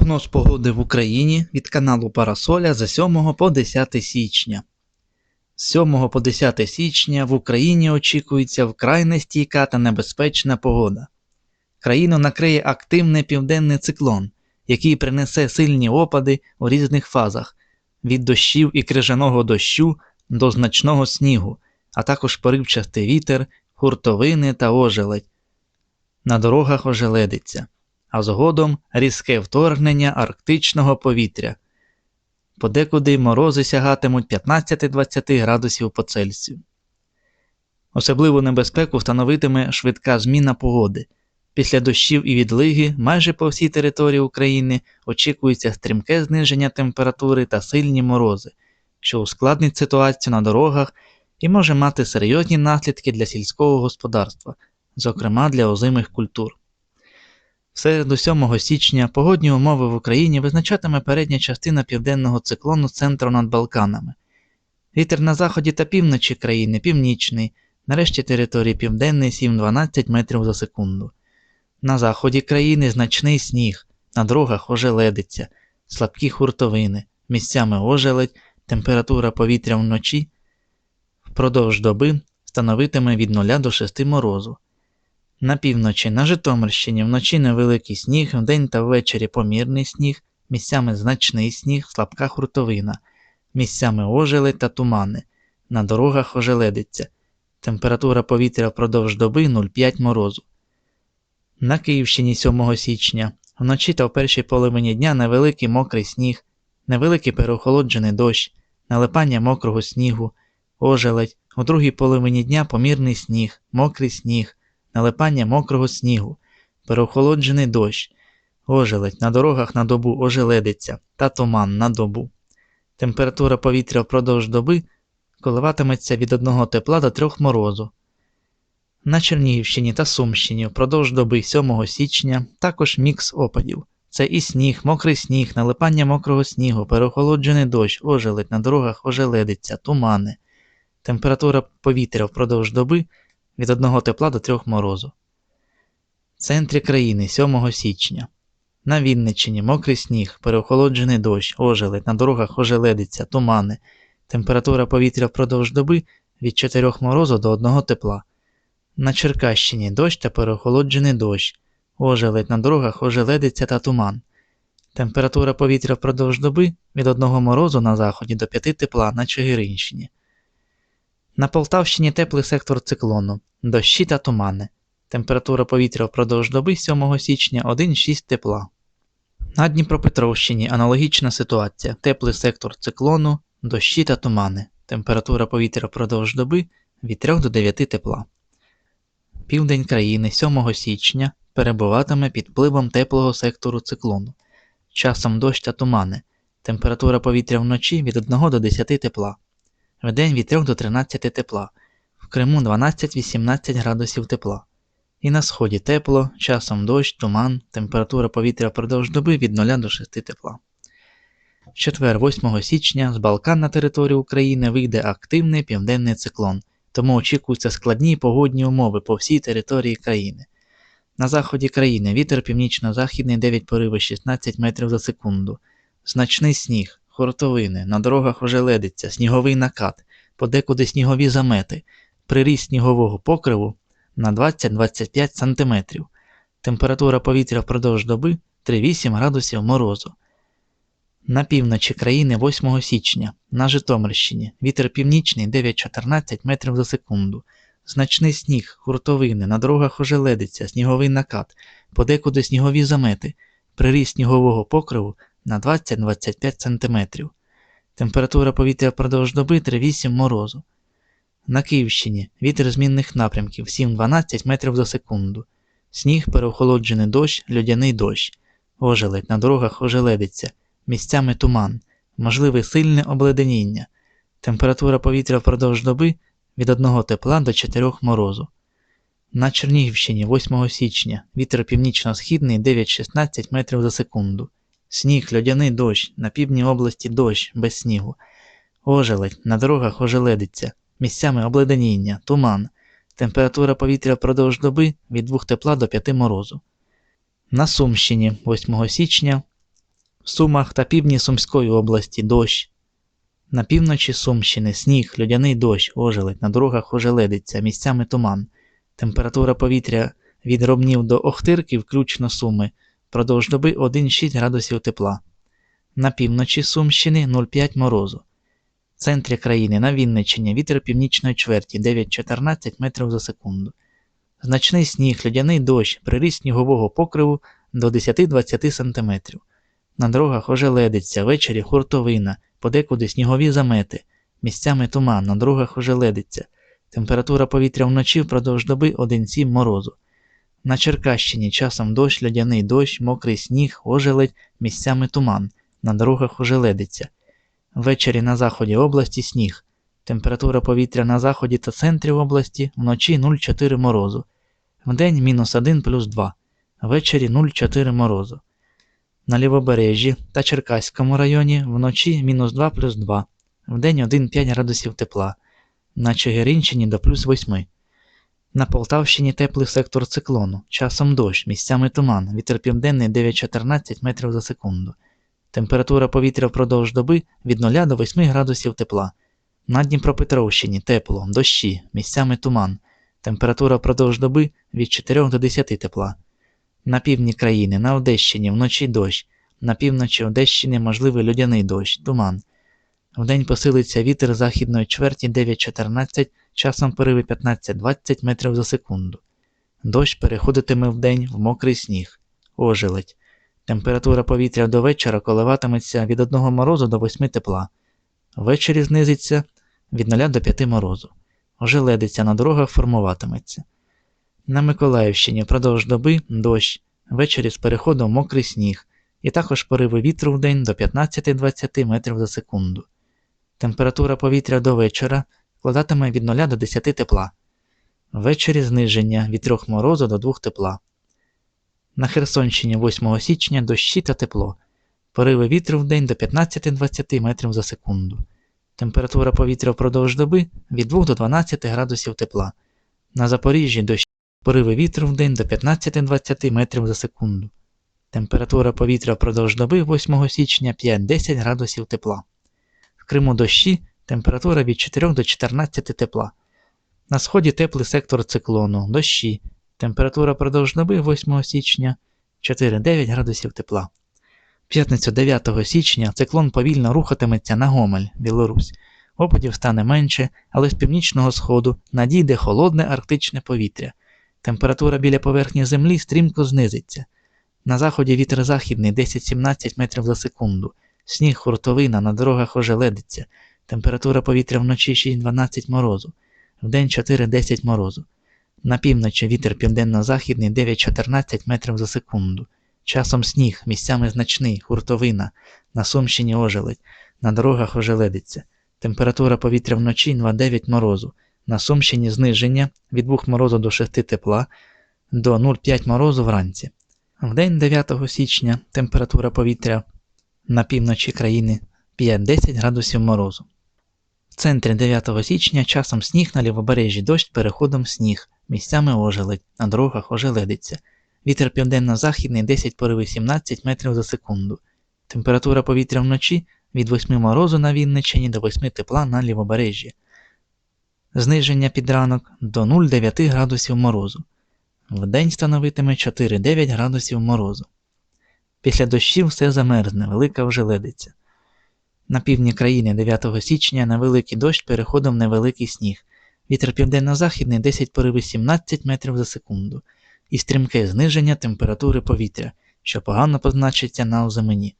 Прогноз погоди в Україні від каналу Парасоля за 7 по 10 січня. З 7 по 10 січня в Україні очікується вкрай нестійка та небезпечна погода. Країну накриє активний південний циклон, який принесе сильні опади у різних фазах від дощів і крижаного дощу до значного снігу, а також поривчастий вітер, хуртовини та ожеледь. На дорогах ожеледиться а згодом різке вторгнення арктичного повітря. Подекуди морози сягатимуть 15-20 градусів по Цельсію. Особливу небезпеку становитиме швидка зміна погоди. Після дощів і відлиги майже по всій території України очікується стрімке зниження температури та сильні морози, що ускладнить ситуацію на дорогах і може мати серйозні наслідки для сільського господарства, зокрема для озимих культур. В середу 7 січня погодні умови в Україні визначатиме передня частина південного циклону центру над Балканами. Вітер на заході та півночі країни північний, нарешті території південний 7-12 метрів за секунду. На заході країни значний сніг, на дорогах ожеледиться, слабкі хуртовини, місцями ожеледь, температура повітря вночі впродовж доби становитиме від 0 до 6 морозу. На півночі на Житомирщині вночі невеликий сніг, вдень та ввечері помірний сніг, місцями значний сніг, слабка хуртовина, місцями ожели та тумани, на дорогах ожеледиться. Температура повітря впродовж доби 0,5 морозу. На Київщині 7 січня вночі та в першій половині дня невеликий мокрий сніг, невеликий переохолоджений дощ, налипання мокрого снігу, ожеледь, у другій половині дня помірний сніг, мокрий сніг налипання мокрого снігу, переохолоджений дощ, ожеледь на дорогах на добу ожеледиться та туман на добу. Температура повітря впродовж доби коливатиметься від одного тепла до трьох морозу. На Чернігівщині та Сумщині впродовж доби 7 січня також мікс опадів. Це і сніг, мокрий сніг, налипання мокрого снігу, переохолоджений дощ, ожеледь, на дорогах ожеледиться, тумани. Температура повітря впродовж доби від одного тепла до трьох морозу. В центрі країни 7 січня. На Вінниччині мокрий сніг, переохолоджений дощ, ожеледь, на дорогах ожеледиться, тумани. Температура повітря впродовж доби від 4 морозу до 1 тепла. На Черкащині дощ та переохолоджений дощ, ожеледь, на дорогах ожеледиться та туман. Температура повітря впродовж доби від 1 морозу на заході до 5 тепла на Чигиринщині. На Полтавщині теплий сектор циклону, дощі та тумани. Температура повітря впродовж доби 7 січня 1,6 тепла. На Дніпропетровщині аналогічна ситуація. Теплий сектор циклону, дощі та тумани. Температура повітря впродовж доби від 3 до 9 тепла. Південь країни 7 січня перебуватиме під впливом теплого сектору циклону. Часом дощ та тумани. Температура повітря вночі від 1 до 10 тепла. Вдень від 3 до 13 тепла, в Криму 12-18 градусів тепла. І на сході тепло, часом дощ, туман, температура повітря впродовж доби від 0 до 6 тепла. В четвер, 8 січня, з Балкан на територію України вийде активний південний циклон, тому очікуються складні погодні умови по всій території країни. На заході країни вітер північно-західний 9 пориви 16 метрів за секунду, значний сніг, хуртовини, на дорогах ожеледиться, сніговий накат, подекуди снігові замети, приріст снігового покриву на 20-25 см. Температура повітря впродовж доби 3-8 градусів морозу. На півночі країни 8 січня на Житомирщині вітер північний 9-14 метрів за секунду. Значний сніг, хуртовини, на дорогах ожеледиться, сніговий накат, подекуди снігові замети, приріст снігового покриву на 20-25 см. Температура повітря впродовж доби 3-8 морозу. На Київщині вітер змінних напрямків 7-12 метрів за секунду. Сніг, переохолоджений дощ, льодяний дощ. Ожеледь на дорогах ожеледиться, місцями туман, можливе сильне обледеніння. Температура повітря впродовж доби від 1 тепла до 4 морозу. На Чернігівщині 8 січня вітер північно-східний 9-16 метрів за секунду. Сніг, льодяний дощ, на півдні області дощ без снігу. Ожеледь, на дорогах ожеледиться, місцями обледеніння, туман. Температура повітря впродовж доби від 2 тепла до 5 морозу. На Сумщині 8 січня В Сумах та півдні Сумської області дощ. На півночі Сумщини сніг, льодяний дощ, ожеледь, на дорогах ожеледиться, місцями туман. Температура повітря від Робнів до Охтирки, включно Суми, продовж доби 1,6 градусів тепла. На півночі Сумщини 0,5 морозу. В центрі країни на Вінниччині вітер північної чверті 9-14 метрів за секунду. Значний сніг, льодяний дощ, приріст снігового покриву до 10-20 см. На дорогах ожеледиться, ввечері хуртовина, подекуди снігові замети, місцями туман, на дорогах ожеледиться. Температура повітря вночі впродовж доби 1,7 морозу. На Черкащині часом дощ, льодяний дощ, мокрий сніг, ожеледь, місцями туман, на дорогах ожеледиться. Ввечері на заході області сніг. Температура повітря на заході та центрі області вночі 0,4 морозу. Вдень мінус 1 плюс 2. Ввечері 0,4 морозу. На лівобережжі та Черкаському районі вночі мінус 2 плюс 2. Вдень 1,5 градусів тепла. На Чигиринщині до плюс 8. На Полтавщині теплий сектор циклону, часом дощ, місцями туман, вітер південний 9-14 метрів за секунду. Температура повітря впродовж доби від 0 до 8 градусів тепла. На Дніпропетровщині тепло, дощі, місцями туман. Температура впродовж доби від 4 до 10 тепла. На півдні країни, на Одещині вночі дощ, на півночі Одещини можливий людяний дощ, туман. Вдень посилиться вітер західної чверті 9-14, часом пориви 15-20 метрів за секунду. Дощ переходитиме вдень в мокрий сніг, ожеледь. Температура повітря до вечора коливатиметься від 1 морозу до 8 тепла. Ввечері знизиться від 0 до 5 морозу. Ожеледиться на дорогах формуватиметься. На Миколаївщині впродовж доби дощ, ввечері з переходом мокрий сніг, і також пориви вітру в день до 15-20 метрів за секунду. Температура повітря до вечора складатиме від 0 до 10 тепла. Ввечері зниження від 3 морозу до 2 тепла. На Херсонщині 8 січня дощі та тепло. Пориви вітру в день до 15-20 метрів за секунду. Температура повітря впродовж доби від 2 до 12 градусів тепла. На Запоріжжі дощі пориви вітру в день до 15-20 метрів за секунду. Температура повітря впродовж доби 8 січня 5-10 градусів тепла. Криму дощі температура від 4 до 14 тепла. На сході теплий сектор циклону, дощі. Температура продовж доби 8 січня 4-9 градусів тепла. В п'ятницю 9 січня циклон повільно рухатиметься на Гомель, Білорусь. Опадів стане менше, але з північного сходу надійде холодне арктичне повітря. Температура біля поверхні землі стрімко знизиться. На заході вітер західний 10-17 метрів за секунду. Сніг хуртовина, на дорогах ожеледиться. Температура повітря вночі 6-12 морозу, вдень 4-10 морозу. На півночі вітер південно-західний 9-14 метрів за секунду. Часом сніг, місцями значний, хуртовина, на Сумщині ожеледь, на дорогах ожеледиться. Температура повітря вночі 2-9 морозу. На Сумщині зниження від 2 морозу до 6 тепла до 0,5 морозу вранці. В день 9 січня температура повітря на півночі країни 5-10 градусів морозу. В центрі 9 січня часом сніг на лівобережжі дощ переходом сніг, місцями ожеледь, на дорогах ожеледиться. Вітер південно-західний 10 пориви 17 метрів за секунду. Температура повітря вночі від 8 морозу на Вінниччині до 8 тепла на лівобережжі. Зниження під ранок до 0,9 градусів морозу. Вдень становитиме 4-9 градусів морозу. Після дощів все замерзне, велика ожеледиться. На півдні країни 9 січня на великий дощ переходом невеликий сніг. Вітер південно-західний 10 пориви 17 метрів за секунду, і стрімке зниження температури повітря, що погано позначиться на озимені.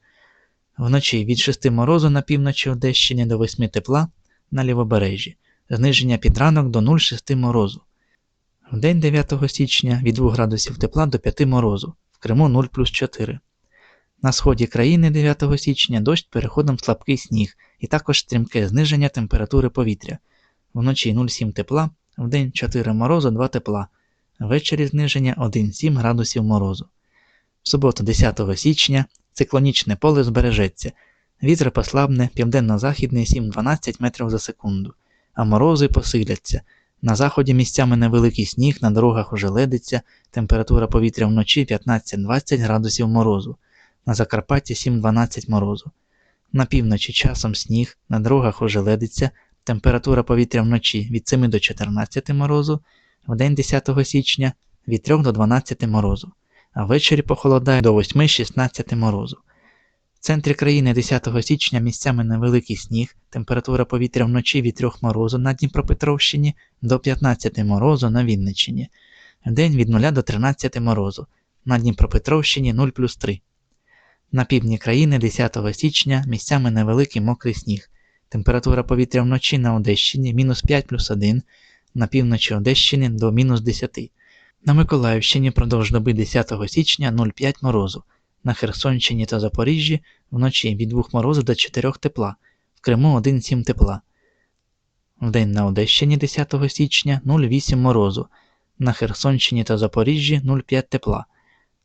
Вночі від 6 морозу на півночі Одещини до 8 тепла на лівобережжі, зниження під ранок до 0,6 морозу. В день 9 січня від 2 градусів тепла до 5 морозу, в Криму 0 плюс 4. На сході країни 9 січня дощ переходом слабкий сніг і також стрімке зниження температури повітря. Вночі 0,7 тепла, вдень 4 морозу, 2 тепла, ввечері зниження 1,7 градусів морозу. В суботу 10 січня циклонічне поле збережеться, вітер послабне, південно-західний 7-12 метрів за секунду, а морози посиляться. На заході місцями невеликий сніг, на дорогах ожеледиться, температура повітря вночі 15-20 градусів морозу. На Закарпатті 7-12 морозу. На півночі часом сніг, на дорогах ожеледиться, температура повітря вночі від 7 до 14 морозу, в день 10 січня від 3 до 12 морозу, а ввечері похолодає до 8-16 морозу. В центрі країни 10 січня місцями невеликий сніг, температура повітря вночі від 3 морозу на Дніпропетровщині до 15 морозу на Вінниччині, вдень від 0 до 13 морозу, на Дніпропетровщині 0 плюс 3. На півдні країни 10 січня місцями невеликий мокрий сніг. Температура повітря вночі на Одещині мінус 5 плюс 1, на півночі Одещини до мінус 10. На Миколаївщині впродовж доби 10 січня 0,5 морозу. На Херсонщині та Запоріжжі вночі від 2 морозу до 4 тепла, в Криму 1,7 тепла. Вдень на Одещині 10 січня 0,8 морозу, на Херсонщині та Запоріжжі 0,5 тепла.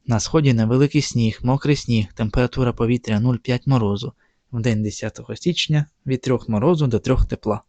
На сході невеликий сніг, мокрий сніг, температура повітря 0,5 морозу. Вдень 10 січня від 3 морозу до 3 тепла.